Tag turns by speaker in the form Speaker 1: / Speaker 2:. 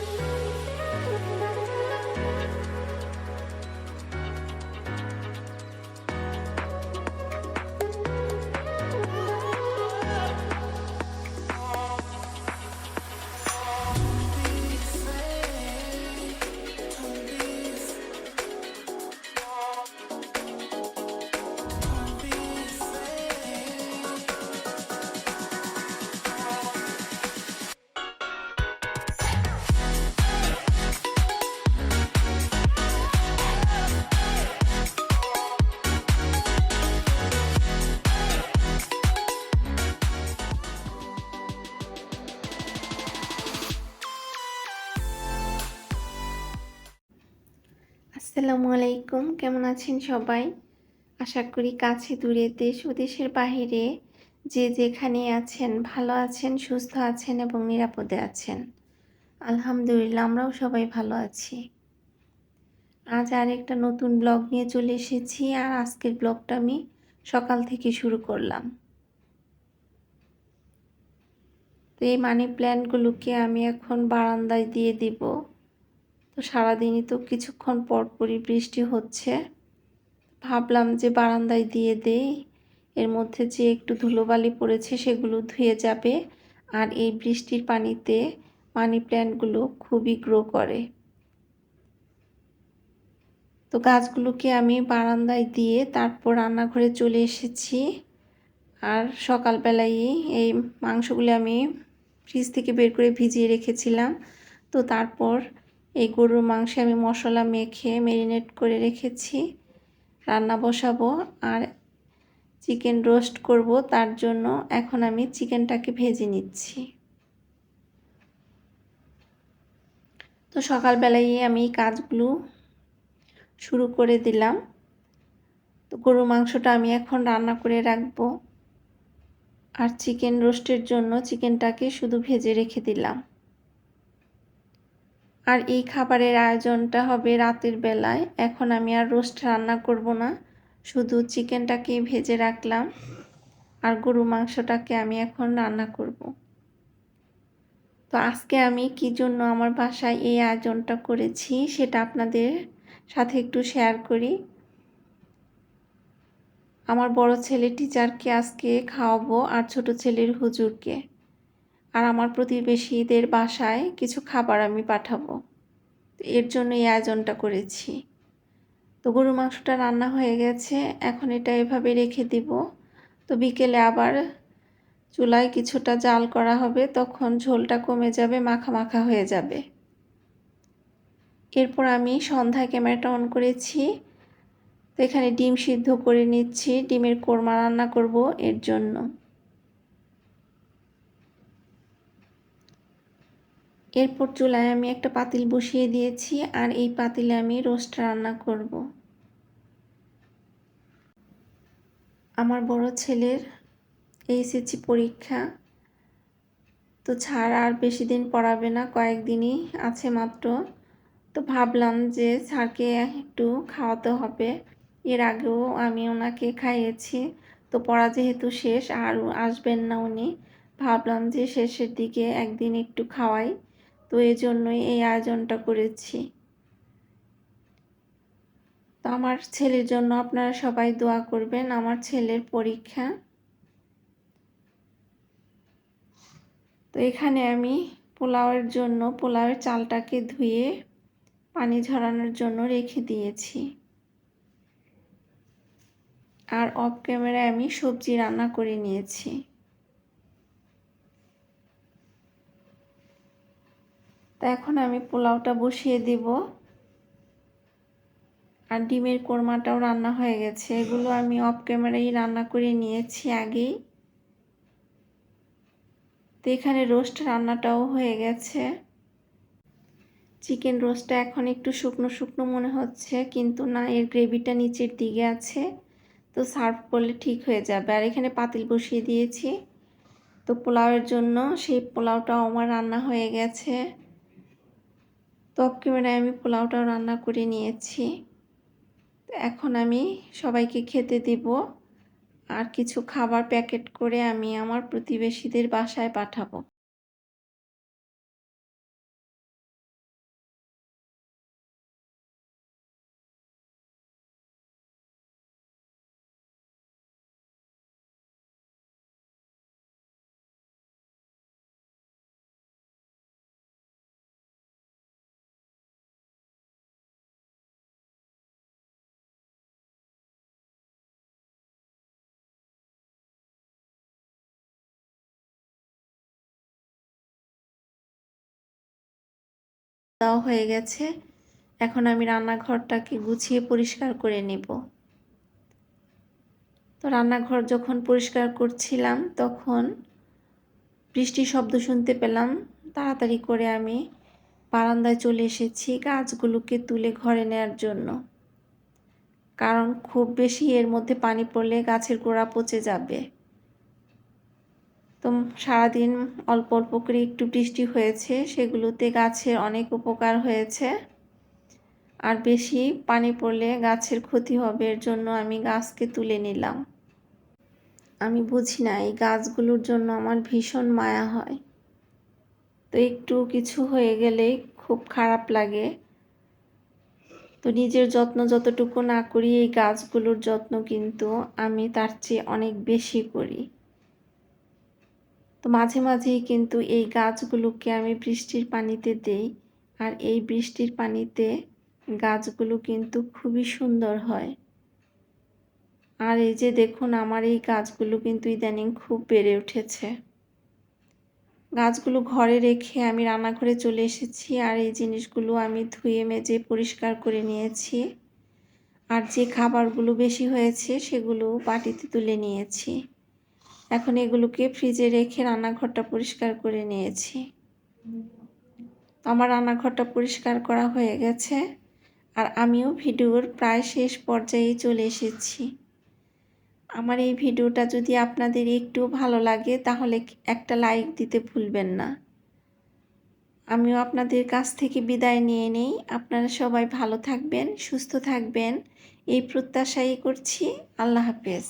Speaker 1: you আসসালামু আলাইকুম। কেমন আছেন সবাই? আশা করি কাছে দূরে, দেশ ও দেশের বাহিরে যে যেখানে আছেন, ভালো আছেন, সুস্থ আছেন এবং নিরাপদে আছেন। আলহামদুলিল্লাহ, আমরাও সবাই ভালো আছি। আজ আর একটা নতুন ব্লগ নিয়ে চলে এসেছি আর আজকের ব্লগটা আমি সকাল থেকে শুরু করলাম। তো এই মানি প্ল্যান্টগুলোকে আমি এখন বারান্দায় দিয়ে দিব। সারাদিনই তো কিছুক্ষণ পরপরই বৃষ্টি হচ্ছে। ভাবলাম যে বারান্দায় দিয়ে দেই, এর মধ্যে যে একটু ধুলোবালি পড়েছে সেগুলো ধুয়ে যাবে, আর এই বৃষ্টির পানিতে মানি প্ল্যান্টগুলো খুবই গ্রো করে। তো গাছগুলোকে আমি বারান্দায় দিয়ে তারপর রান্নাঘরে চলে এসেছি, আর সকালবেলায় এই মাংসগুলো আমি ফ্রিজ থেকে বের করে ভিজিয়ে রেখেছিলাম। তো তারপর এই গরুর মাংসে আমি মশলা মেখে ম্যারিনেট করে রেখেছি। রান্না বসাবো আর চিকেন রোস্ট করব, তার জন্য এখন আমি চিকেনটাকে ভেজে নিচ্ছি। তো সকালবেলায় আমি কাজগুলো শুরু করে দিলাম। তো গরুর মাংসটা আমি এখন রান্না করে রাখব। আর চিকেন রোস্টের জন্য চিকেনটাকে শুধু ভেজে রেখে দিলাম। আর এই খাবারের আয়োজনটা হবে রাতের বেলায়। এখন আমি আর রোস্ট রান্না করব না। শুধু চিকেনটাকে ভেজে রাখলাম আর গরু মাংসটাকে আমি এখন রান্না করব। তো আজকে আমি কি জন্য আমার বাসায় এই আয়োজনটা করেছি সেটা আপনাদের সাথে একটু শেয়ার করি। আমার বড় ছেলে টিচারকে আজকে খাওয়াবো আর ছোট ছেলের হুজুরকে। আর আমার প্রতিবেশীদের বাসায় কিছু খাবার আমি পাঠাবো। এর জন্য এই আয়োজনটা করেছি। তো গরু মাংসটা রান্না হয়ে গেছে, এখন এটা এভাবে রেখে দিব। তো বিকেলে আবার চুলায় কিছুটা জাল করা হবে, তখন ঝোলটা কমে যাবে, মাখা মাখা হয়ে যাবে। এরপর আমি সন্ধ্যায় ক্যামেরাটা অন করেছি। তো এখানে ডিম সিদ্ধ করে নিচ্ছি, ডিমের কোরমা রান্না করব এর জন্য। এরপর চুলায় আমি একটা পাতিল বসিয়ে দিয়েছি আর এই পাতিলে আমি রোস্ট রান্না করব। আমার বড় ছেলের এইচএসসি পরীক্ষা, তো ছাড় আর বেশি দিন পড়াবে না, কয়েকদিনই আছে মাত্র। তো ভাবলাম যে স্যারকে একটু খাওয়াতে হবে, এর আগেও আমি ওনাকে খাইয়েছি, তো পড়া যেহেতু শেষ আর আসবেন না উনি, ভাবলাম যে শেষের দিকে একদিন একটু খাওয়াই। তো এই জন্যই এই আয়োজনটা করেছি। তো আমার ছেলের জন্য আপনারা সবাই দোয়া করবেন, আমার ছেলের পরীক্ষা। তো এখানে আমি পোলাওয়ের জন্য, পোলাওয়ের চালটাকে ধুয়ে পানি ঝরানোর জন্য রেখে দিয়েছি। আর অফ ক্যামেরায় আমি সবজি রান্না করে নিয়েছি। তো এখন আমি পোলাওটা বসিয়ে দেব। আর ডিমের কোরমাটাও রান্না হয়ে গেছে। এগুলো আমি অফ ক্যামেরাই রান্না করে নিয়েছি আগেই। তো এখানে রোস্ট রান্নাটাও হয়ে গেছে। চিকেন রোস্টটা এখন একটু শুকনো শুকনো মনে হচ্ছে, কিন্তু না, এর গ্রেভিটা নিচের দিকে আছে। তো সার্ভ করলে ঠিক হয়ে যাবে। আর এখানে পাতিল বসিয়ে দিয়েছি। তো পোলাওয়ের জন্য সেই পোলাওটাও আমার রান্না হয়ে গেছে। টপ ক্যামেরায় আমি পোলাওটাও রান্না করে নিয়েছি। এখন আমি সবাইকে খেতে দিব। আর কিছু খাবার প্যাকেট করে আমি আমার প্রতিবেশীদের বাসায় পাঠাবো। দেওয়া হয়ে গেছে। এখন আমি রান্নাঘরটাকে গুছিয়ে পরিষ্কার করে নেব। তো রান্নাঘর যখন পরিষ্কার করছিলাম, তখন বৃষ্টির শব্দ শুনতে পেলাম। তাড়াতাড়ি করে আমি বারান্দায় চলে এসেছি গাছগুলোকে তুলে ঘরে নেওয়ার জন্য। কারণ খুব বেশি এর মধ্যে পানি পড়লে গাছের গোড়া পচে যাবে। তো সারাদিন অল্প অল্প করে একটু বৃষ্টি হয়েছে, সেগুলোতে গাছের অনেক উপকার হয়েছে। আর বেশি পানি পড়লে গাছের ক্ষতি হবে, এর জন্য আমি গাছকে তুলে নিলাম। আমি বুঝি না, এই গাছগুলোর জন্য আমার ভীষণ মায়া হয়। তো একটু কিছু হয়ে গেলেই খুব খারাপ লাগে। তো নিজের যত্ন যতটুকু না করি, এই গাছগুলোর যত্ন কিন্তু আমি তার চেয়ে অনেক বেশি করি। তো মাঝে মাঝেই কিন্তু এই গাছগুলোকে আমি বৃষ্টির পানিতে দেই। আর এই বৃষ্টির পানিতে গাছগুলো কিন্তু খুবই সুন্দর হয়। আর এই যে দেখুন, আমার এই গাছগুলো কিন্তু ইদানিং খুব বেড়ে উঠেছে। গাছগুলো ঘরে রেখে আমি রান্নাঘরে চলে এসেছি আর এই জিনিসগুলো আমি ধুয়ে, মেজে, পরিষ্কার করে নিয়েছি। আর যে খাবারগুলো বেশি হয়েছে সেগুলো বাটিতে তুলে নিয়েছি। এখন এগুলোকে ফ্রিজে রেখে রান্নাঘরটা পরিষ্কার করে নিয়েছি। আমার রান্নাঘরটা পরিষ্কার করা হয়ে গেছে আর আমিও ভিডিওর প্রায় শেষ পর্যায়ে চলে এসেছি। আমার এই ভিডিওটা যদি আপনাদের একটু ভালো লাগে তাহলে একটা লাইক দিতে ভুলবেন না। আমিও আপনাদের কাছ থেকে বিদায় নিয়ে নেই। আপনারা সবাই ভালো থাকবেন, সুস্থ থাকবেন। এই প্রত্যাশাই করছি। আল্লাহ হাফেজ।